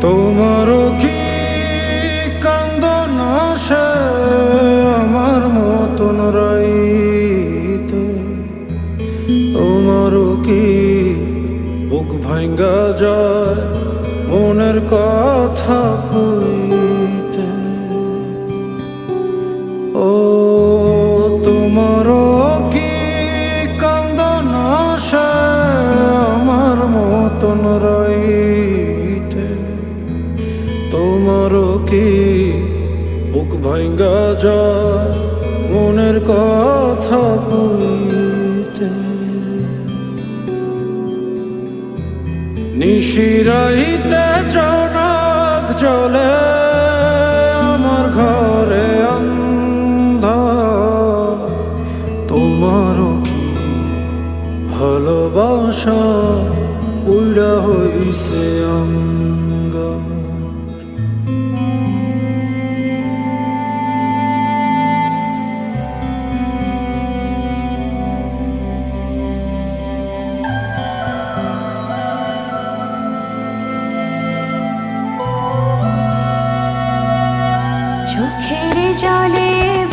তোমারও কি কান্দ আমার মতন রাইতে? তোমারও কি বুক ভাঙ্গা যায় মনের কথা কইতে? ও তোমার কি কান্দ আমার মতন রাই বুক ভাঙ্গা যা মনের কথা কইতে। নিশিরাইতে জনক জলে আমার ঘরে অন্ধ তোমারও কি ভালোবাসা? উড়া হইছে অঙ্গ। চোখের জলে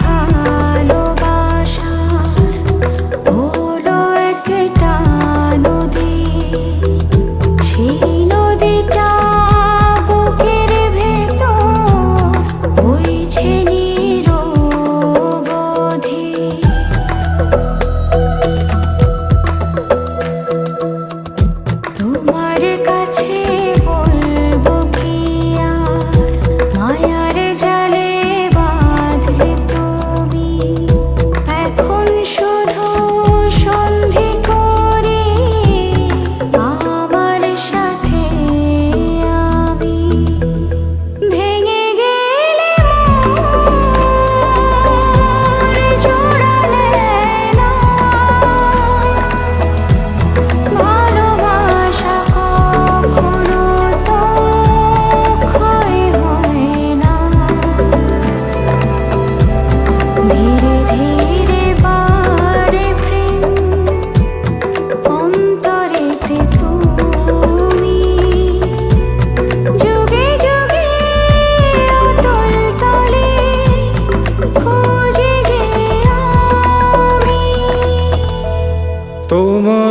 তোমার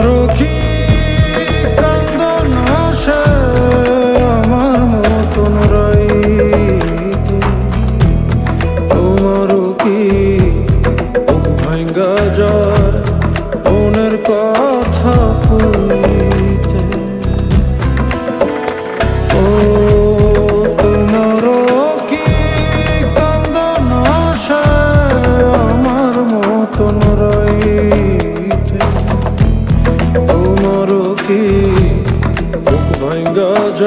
গজ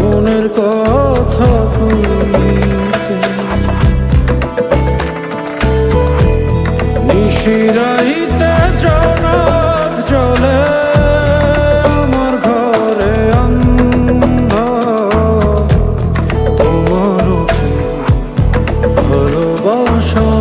মনের কথা কইতে নিশিরাইতে জনক জলে আমার ঘরে অন্ধ তোমার ভালোবাসা?